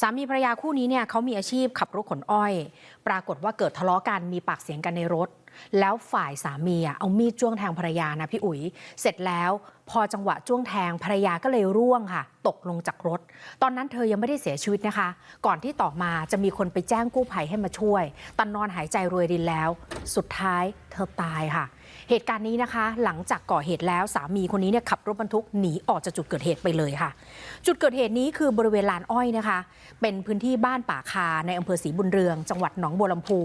สามีภรรยาคู่นี้เนี่ยเขามีอาชีพขับรถขนอ้อย ปรากฏว่าเกิดทะเลาะกันมีปากเสียงกันในรถ แล้วฝ่ายสามีอะเอามีดจ้วงแทงภรรยานะพี่อุ๋ย เสร็จแล้วพอจังหวะจ้วงแทงภรรยาก็เลยร่วงค่ะ ตกลงจากรถ ตอนนั้นเธอยังไม่ได้เสียชีวิตนะคะ ก่อนที่ต่อมาจะมีคนไปแจ้งกู้ภัยให้มาช่วย ตอนนอนหายใจรวยรินแล้ว สุดท้ายเธอตายค่ะ เหตุการณ์นี้นะคะ หลังจากก่อเหตุแล้วสามีคนนี้เนี่ยขับรถบรรทุกหนีออกจากจุดเกิดเหตุไปเลยค่ะ จุดเกิดเหตุนี้คือบริเวณลานอ้อยนะคะ เป็นพื้นที่บ้านป่าคาในอำเภอศรีบุญเรือง จังหวัดหนองบัวลำพู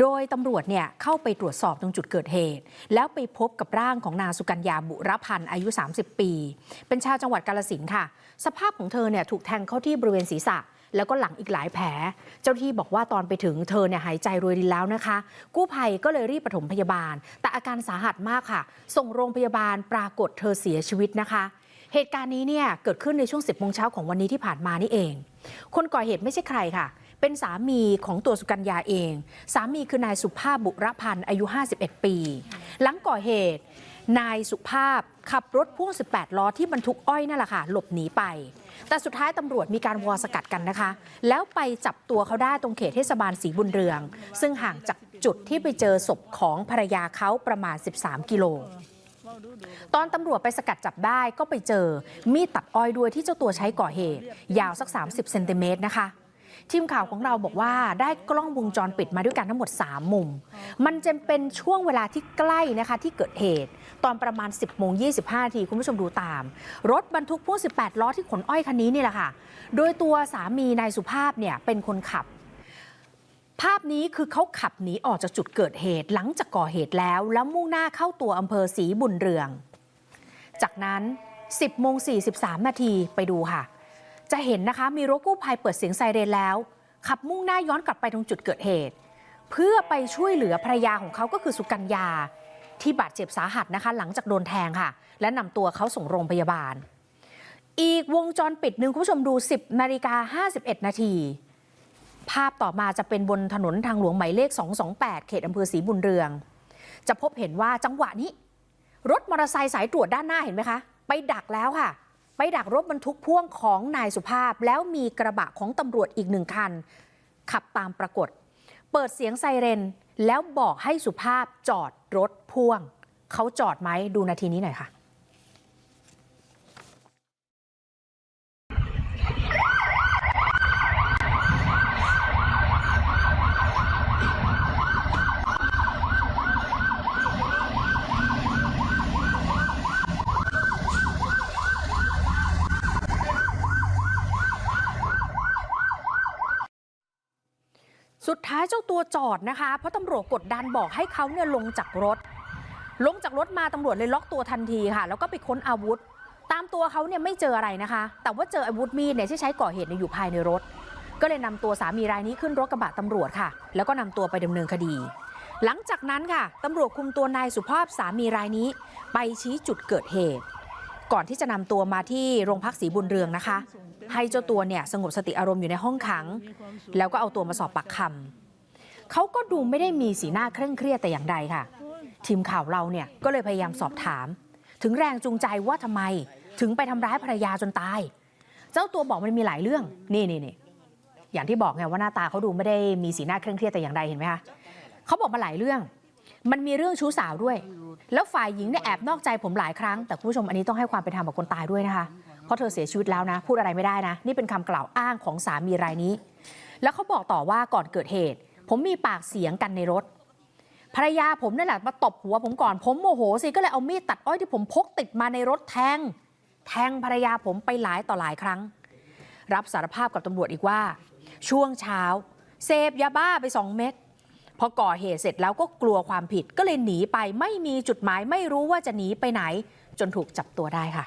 โดยตำรวจเนี่ยเข้าไปตรวจสอบตรงจุดเกิดเหตุ แล้วไปพบกับร่างของนางสุกัญญาบุรพันธ์อายุ 30 ปี เป็นชาวจังหวัดกาลสินธุ์ค่ะ สภาพของเธอเนี่ยถูกแทงเข้าที่บริเวณศีรษะ แล้วก็หลังอีกหลายแผล เจ้าหน้าที่บอกว่าตอนไปถึงเธอเนี่ยหายใจรวยรินแล้วนะคะ กู้ภัยก็เลยรีบปฐมพยาบาล แต่อาการสาหัสมากค่ะ ส่งโรงพยาบาลปรากฏเธอเสียชีวิตนะคะเหตุการณ์นี้เนี่ยเกิดขึ้นในช่วง 10โมงเช้าของวันนี้ที่ผ่านมานี่เอง คนก่อเหตุไม่ใช่ใครค่ะ เป็นสามีของตัวสุกัญญาเอง สามีคือนายสุภาพบุรพันธ์อายุ 51 ปี หลังก่อเหตุ นายสุภาพขับรถพ่วง 18 ล้อที่บรรทุกอ้อยนั่นแหละค่ะ หลบหนีไป แต่สุดท้ายตำรวจมีการวอสกัดกันนะคะ แล้วไปจับตัวเขาได้ตรงเขตเทศบาลศรีบุญเรือง ซึ่งห่างจากจุดที่ไปเจอศพของภรรยาเขาประมาณ 13 กิโลตอนตำรวจไปสกัดจับได้ก็ไปเจอ มีดตัดอ้อยด้วยที่เจ้าตัวใช้ก่อเหตุ ยาวสัก 30 เซนติเมตรนะคะ ทีมข่าวของเราบอกว่าได้กล้องวงจรปิดมาด้วยกันทั้งหมด 3 มุม มันจะเป็นช่วงเวลาที่ใกล้นะคะที่เกิดเหตุ ตอนประมาณ 10โมง25นาทีคุณผู้ชมดูตาม รถบรรทุกพ่วง18 ล้อที่ขนอ้อยคันนี้นี่แหละค่ะ โดยตัวสามีนายสุภาพเนี่ยเป็นคนขับภาพนี้คือเขาขับหนีออกจากจุดเกิดเหตุหลังจากก่อเหตุแล้วแล้วมุ่งหน้าเข้าตัวอำเภอศรีบุญเรือง จากนั้น 10โมง43 นาทีไปดูค่ะ จะเห็นนะคะมีรถกู้ภัยเปิดเสียงไซเรนแล้วขับมุ่งหน้าย้อนกลับไปตรงจุดเกิดเหตุ เพื่อไปช่วยเหลือภรรยาของเขาก็คือสุกัญญา ที่บาดเจ็บสาหัสนะคะ หลังจากโดนแทงค่ะ และนำตัวเขาส่งโรงพยาบาล อีกวงจรปิดหนึ่งคุณผู้ชมดู 10นาฬิกา51 นาที ภาพต่อมาจะเป็นบนถนนทางหลวงหมายเลข 228 เขตอำเภอศรีบุญเรือง จะพบเห็นว่าจังหวะนี้ รถมอเตอร์ไซค์สายตรวจด้านหน้าเห็นไหมคะ ไปดักแล้วค่ะ ดักรถบรรทุกพ่วงของนายสุภาพ แล้วมีกระบะของตำรวจอีกหนึ่งคัน ขับตามปรากฏ เปิดเสียงไซเรน แล้วบอกให้สุภาพจอดรถพ่วง เขาจอดไหมดูนาทีนี้หน่อยค่ะ สุด ท้ายเจ้าตัวจอดนะคะเพราะตำรวจกดดันบอกให้เขาเนี่ยลงจากรถ ลงจากรถมาตำรวจเลยล็อกตัวทันทีค่ะ แล้วก็ไปค้นอาวุธ ตามตัวเขาเนี่ยไม่เจออะไรนะคะ แต่ว่าเจออาวุธมีดเนี่ยที่ใช้ก่อเหตุอยู่ภายในรถ ก็เลยนำตัวสามีรายนี้ขึ้นรถกระบะตำรวจค่ะ แล้วก็นำตัวไปดำเนินคดี หลังจากนั้นค่ะตำรวจคุมตัวนายสุภาพสามีรายนี้ ไปชี้จุดเกิดเหตุ ก่อนที่จะนำตัวมาที่โรงพักศรีบุญเรืองนะคะให้เจ้าตัวเนี่ยสงบสติอารมณ์อยู่ในห้องขัง แล้วก็เอาตัวมาสอบปากคำ เขาก็ดูไม่ได้มีสีหน้าเคร่งเครียดแต่อย่างใดค่ะ ทีมข่าวเราเนี่ยก็เลยพยายามสอบถาม ถึงแรงจูงใจว่าทำไม ถึงไปทำร้ายภรรยาจนตาย เจ้าตัวบอกมันมีหลายเรื่องนี่นี่นี่อย่างที่บอกไงว่าหน้าตาเขาดูไม่ได้มีสีหน้าเคร่งเครียดแต่อย่างใดเห็นไหมคะเขาบอกมาหลายเรื่อง มันมีเรื่องชู้สาวด้วย แล้วฝ่ายหญิงเนี่ยแอบนอกใจผมหลายครั้ง แต่คุณผู้ชมอันนี้ต้องให้ความเป็นธรรมกับคนตายด้วยนะคะ เพราะเธอเสียชีวิตแล้วนะ พูดอะไรไม่ได้นะ นี่เป็นคำกล่าวอ้างของสามีรายนี้ แล้วเขาบอกต่อว่าก่อนเกิดเหตุ ผมมีปากเสียงกันในรถภรรยาผมนั่นแหละมาตบหัวผมก่อนผมโมโหสิก็เลยเอามีดตัดอ้อยที่ผมพกติดมาในรถแทง แทงภรรยาผมไปหลายต่อหลายครั้ง รับสารภาพกับตำรวจอีกว่า ช่วงเช้า เสพยาบ้าไปสองเม็ดพอก่อเหตุเสร็จแล้วก็กลัวความผิดก็เลยหนีไปไม่มีจุดหมายไม่รู้ว่าจะหนีไปไหน จนถูกจับตัวได้ค่ะ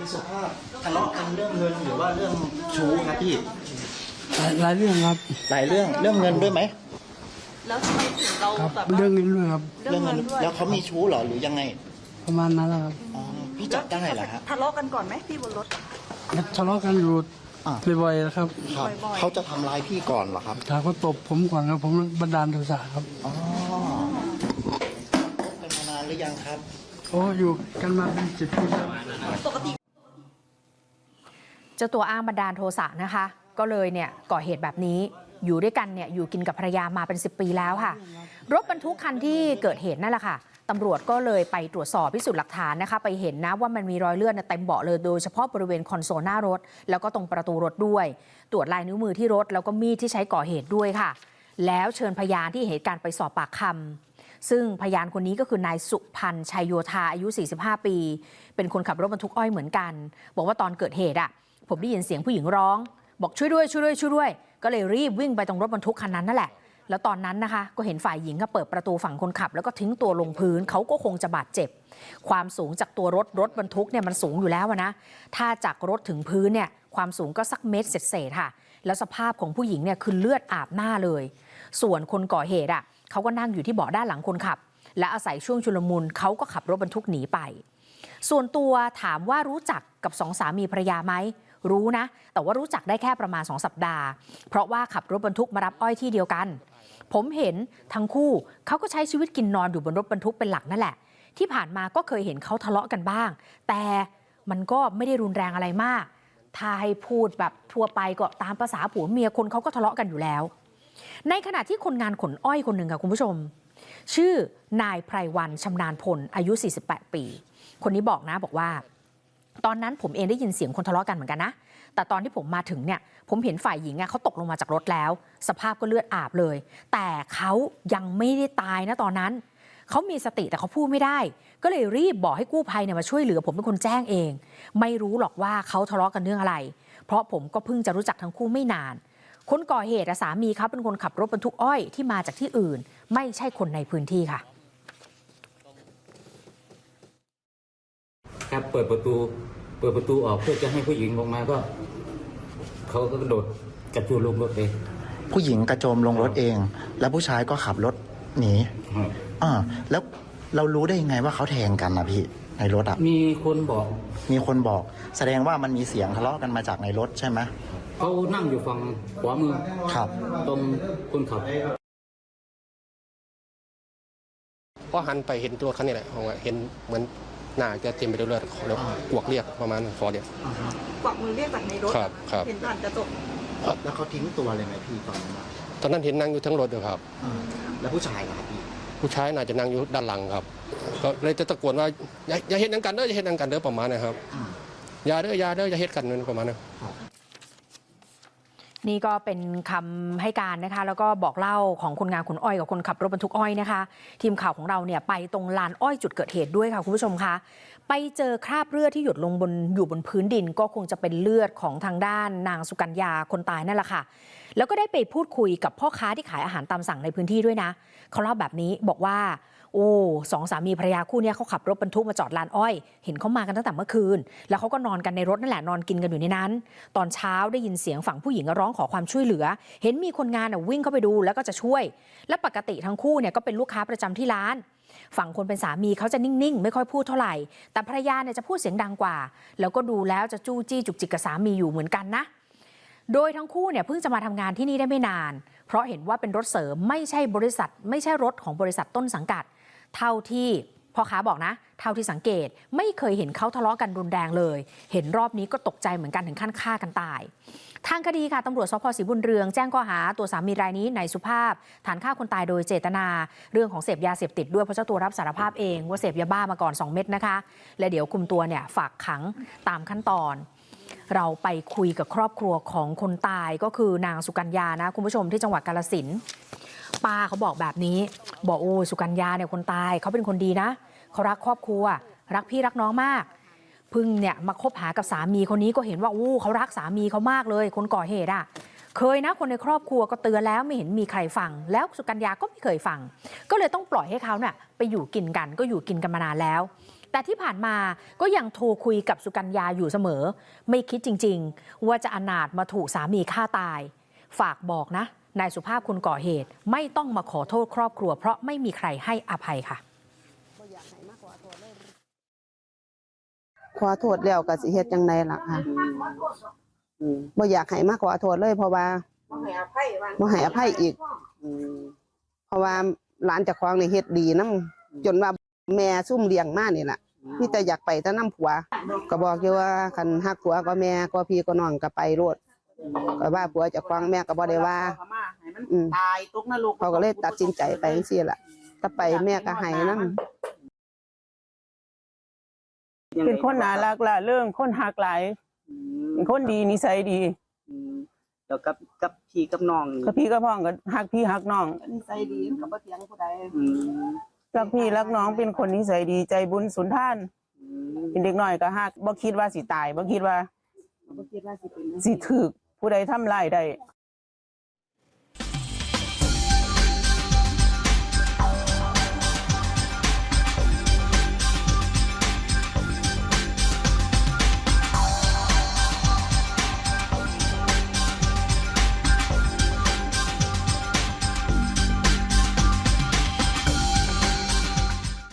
พี่สุภาพทะเลาะกันเรื่องเงินหรือว่าเรื่องชู้ครับพี่หลายหลายเรื่องครับหลายเรื่องเรื่องเงินด้วยไหมแล้วทำไมถึงเราครับแบบว่าเรื่องนี้ด้วยครับ เรื่องเงินด้วยแล้วเขามีชู้เหรอหรือยังไงประมาณนั้นแหละครับอ๋อพี่จับได้เหรอฮะทะเลาะกันก่อนไหมพี่บนรถ แล้วทะเลาะกันอยู่อ่าบ่อยๆนะครับครับบ่อยๆ เขาจะทำร้ายพี่ก่อนเหรอครับถามเขาตบผมก่อนครับผมบันดาลโทสะครับอ๋อเป็นมานานหรือยังครับ โอ้อยู่กันมาเป็นสิบปีแล้วปกติ เจ้าตัวอ้างบันดาลโทสะนะคะ ก็เลยเนี่ยก่อเหตุแบบนี้อยู่ด้วยกันเนี่ยอยู่กินกับภรรยามาเป็น 10 ปีแล้วค่ะ รถบรรทุกคันที่เกิดเหตุนั่นแหละค่ะตำรวจก็เลยไปตรวจสอบพิสูจน์หลักฐานนะคะ ไปเห็นนะว่ามันมีรอยเลือดเต็มเบาะเลยโดยเฉพาะบริเวณคอนโซลหน้ารถ แล้วก็ตรงประตูรถด้วย ตรวจลายนิ้วมือที่รถ แล้วก็มีดที่ใช้ก่อเหตุด้วยค่ะ แล้วเชิญพยานที่เหตุการณ์ไปสอบปากคำซึ่งพยานคนนี้ก็คือนายสุพันธ์ชัยโยธาอายุ 45 ปี เป็นคนขับรถบรรทุกอ้อยเหมือนกัน บอกว่าตอนเกิดเหตุอะ ผมได้ยินเสียงผู้หญิงร้อง บอกช่วยด้วยช่วยด้วยช่วยด้วย ก็เลยรีบวิ่งไปตรงรถบรรทุกคันนั้นนั่นแหละแล้วตอนนั้นนะคะก็เห็นฝ่ายหญิงก็เปิดประตูฝั่งคนขับ แล้วก็ทิ้งตัวลงพื้นเขาก็คงจะบาดเจ็บ ความสูงจากตัวรถรถบรรทุกเนี่ยมันสูงอยู่แล้วนะถ้าจากรถถึงพื้นเนี่ยความสูงก็สักเมตรเศษๆค่ะ แล้วสภาพของผู้หญิงเนี่ยคือเลือดอาบหน้าเลย ส่วนคนก่อเหตุอะเขาก็นั่งอยู่ที่เบาะด้านหลังคนขับ และอาศัยช่วงชุลมุนเขาก็ขับรถบรรทุกหนีไป ส่วนตัวถามว่ารู้จักกับสองสามีภรรยาไหม รู้นะ แต่ว่ารู้จักได้แค่ประมาณ 2 สัปดาห์ เพราะว่าขับรถบรรทุกมารับอ้อยที่เดียวกัน ผมเห็นทั้งคู่เขาก็ใช้ชีวิตกินนอนอยู่บนรถบรรทุกเป็นหลักนั่นแหละ ที่ผ่านมาก็เคยเห็นเขาทะเลาะกันบ้าง แต่มันก็ไม่ได้รุนแรงอะไรมาก ถ้าให้พูดแบบทั่วไปก็ตามภาษาผัวเมียคนเขาก็ทะเลาะกันอยู่แล้ว ในขณะที่คนงานขนอ้อยคนหนึ่งค่ะคุณผู้ชม ชื่อนายไพรวันชำนาญพลอายุ 48 ปี คนนี้บอกนะบอกว่า ตอนนั้นผมเองได้ยินเสียงคนทะเลาะกันเหมือนกันนะแต่ตอนที่ผมมาถึงเนี่ยผมเห็นฝ่ายหญิงอะเขาตกลงมาจากรถแล้ว สภาพก็เลือดอาบเลย แต่เขายังไม่ได้ตายนะตอนนั้นเขามีสติแต่เขาพูดไม่ได้ ก็เลยรีบบอกให้กู้ภัยเนี่ยมาช่วยเหลือ ผมเป็นคนแจ้งเอง ไม่รู้หรอกว่าเขาทะเลาะกันเรื่องอะไร เพราะผมก็เพิ่งจะรู้จักทั้งคู่ไม่นาน คนก่อเหตุสามีเขาเป็นคนขับรถบรรทุกอ้อยที่มาจากที่อื่น ไม่ใช่คนในพื้นที่ค่ะ ครับเปิดประตู เปิดประตูออกเพื่อจะให้ผู้หญิงลงมาก็เขาก็กระโดดกระโจนลงรถเลยผู้หญิงกระโจมลงรถเอง แล้วผู้ชายก็ขับรถหนีครับอ่าแล้วเรารู้ได้ยังไงว่าเขาแทงกันนะพี่ในรถอะมีคนบอก มีคนบอก แสดงว่ามันมีเสียงทะเลาะกันมาจากในรถใช่ไหมเขานั่งอยู่ฝั่งขวามือครับ ตรงคนขับก็หันไปเห็นรถคันนี้แหละผมว่าเห็นเหมือน หน้าจะเต็มไปด้วยเลือดแล้วกวกเรียกประมาณขอเรียกกวักมือเรียกจากในรถครับครับ เห็นผ่านกระจกแล้วเขาทิ้งตัวเลยไหมพี่ตอนนั้นอะตอนนั้นเห็นนั่งอยู่ทั้งรถอยู่ครับ อ่าแล้วผู้ชายล่ะครับพี่ผู้ชายน่าจะนั่งอยู่ด้านหลังครับ ก็เลยจะตะโกนว่าอย่าอย่าเห็นนังกันเด้ออย่าเห็นนังกันเด้อประมาณนะครับอ่าอย่าเด้ออย่าเด้ออย่าเห็นกันประมาณนั้น นี่ก็เป็นคำให้การนะคะแล้วก็บอกเล่าของคนงานขนอ้อยกับคนขับรถบรรทุกอ้อยนะคะทีมข่าวของเราเนี่ยไปตรงลานอ้อยจุดเกิดเหตุด้วยค่ะคุณผู้ชมคะไปเจอคราบเลือดที่หยดลงบนอยู่บนพื้นดิน ก็คงจะเป็นเลือดของทางด้านนางสุกัญญาคนตายนั่นแหละค่ะ แล้วก็ได้ไปพูดคุยกับพ่อค้าที่ขายอาหารตามสั่งในพื้นที่ด้วยนะเขาเล่าแบบนี้บอกว่า โอ้สองสามีภรรยาคู่นี้เขาขับรถบรรทุกมาจอดลานอ้อย เห็นเขามากันตั้งแต่เมื่อคืน แล้วเขาก็นอนกันในรถนั่นแหละนอนกินกันอยู่ในนั้น ตอนเช้าได้ยินเสียงฝั่งผู้หญิงร้องขอความช่วยเหลือ เห็นมีคนงานวิ่งเข้าไปดูแล้วก็จะช่วย และปกติทั้งคู่เนี่ยก็เป็นลูกค้าประจำที่ร้าน ฝั่งคนเป็นสามีเขาจะนิ่งๆ ไม่ค่อยพูดเท่าไหร่ แต่ภรรยาเนี่ยจะพูดเสียงดังกว่า แล้วก็ดูแล้วจะจู้จี้จุกจิกกับสามีอยู่เหมือนกันนะโดยทั้งคู่เนี่ยเพิ่งจะมาทำงานที่นี่ได้ไม่นาน เพราะเห็นว่าเป็นรถเสริมไม่ใช่บริษัท ไม่ใช่รถของบริษัทต้นสังกัด เท่าที่พ่อค้าบอกนะเท่าที่สังเกตไม่เคยเห็นเขาทะเลาะกันรุนแรงเลย เห็นรอบนี้ก็ตกใจเหมือนกันถึงขั้นฆ่ากันตายทางคดีค่ะตำรวจสพศรีบุญเรืองแจ้งข้อหาตัวสามีรายนี้นายสุภาพ ฐานฆ่าคนตายโดยเจตนา เรื่องของเสพยาเสพติดด้วยเพราะเจ้าตัวรับสารภาพเองว่าเสพยาบ้ามาก่อน 2 เม็ดนะคะ และเดี๋ยวคุมตัวเนี่ยฝากขังตามขั้นตอน เราไปคุยกับครอบครัวของคนตายก็คือนางสุกัญญานะคุณผู้ชมที่จังหวัดกาลสิน ป้าเขาบอกแบบนี้ บอกโอ้สุกัญญาเนี่ยคนตายเขาเป็นคนดีนะเขารักครอบครัว รักพี่รักน้องมากพึ่งเนี่ยมาคบหากับสามีคนนี้ก็เห็นว่าอู้เขารักสามีเขามากเลย คนก่อเหตุอะ เคยนะคนในครอบครัวก็เตือนแล้วไม่เห็นมีใครฟัง แล้วสุกัญญาก็ไม่เคยฟัง ก็เลยต้องปล่อยให้เขาเนี่ยไปอยู่กินกันก็อยู่กินกันมานานแล้ว แต่ที่ผ่านมาก็ยังโทรคุยกับสุกัญญาอยู่เสมอ ไม่คิดจริง ๆ ว่าจะอนาถมาถูกสามีฆ่าตาย ฝากบอกนะ นายสุภาพคนก่อเหตุไม่ต้องมาขอโทษครอบครัว เพราะไม่มีใครให้อภัยค่ะขอโทษแล้วก็สิเฮ็ดจังไดล่ะค่ะบ่อยากให้มาขอโทษเลยเพราะว่าบ่ให้อภัยอีกเพราะว่าหลานเจ้าของนี่เฮ็ดดีนํจนว่าแม่ซุ่มเลี้ยงมานี่ล่ะพี่แต่อยากไปแต่น้ำผัว ก็บอกอยู่ว่าคันฮักผัวก็แม่ก็พี่ก็น้องก็ไปโลดก็ว่าผัวจะฟังแม่ก็บ่ได้ว่า อืม ตายตกนรกเขาก็เลยตัดสินใจไปจังซี่ล่ะถ้าไปแม่ก็ให้นำเป็นคนน่ารักล่ะเรื่องคนหักหลายเป็นคนดีนิสัยดีแล้วกับกับพี่กับน้องกับพี่กับพ้องก็หักพี่หักน้องนิสัยดีกับบ่เถียงผู้ใดรักพี่รักน้องเป็นคนนิสัยดีใจบุญสุนทานเป็นเด็กน้อยก็หักบ่คิดว่าสิตายบ่คิดว่าบ่คิดว่าสิเป็นสิถูกผู้ใดทำร้ายได้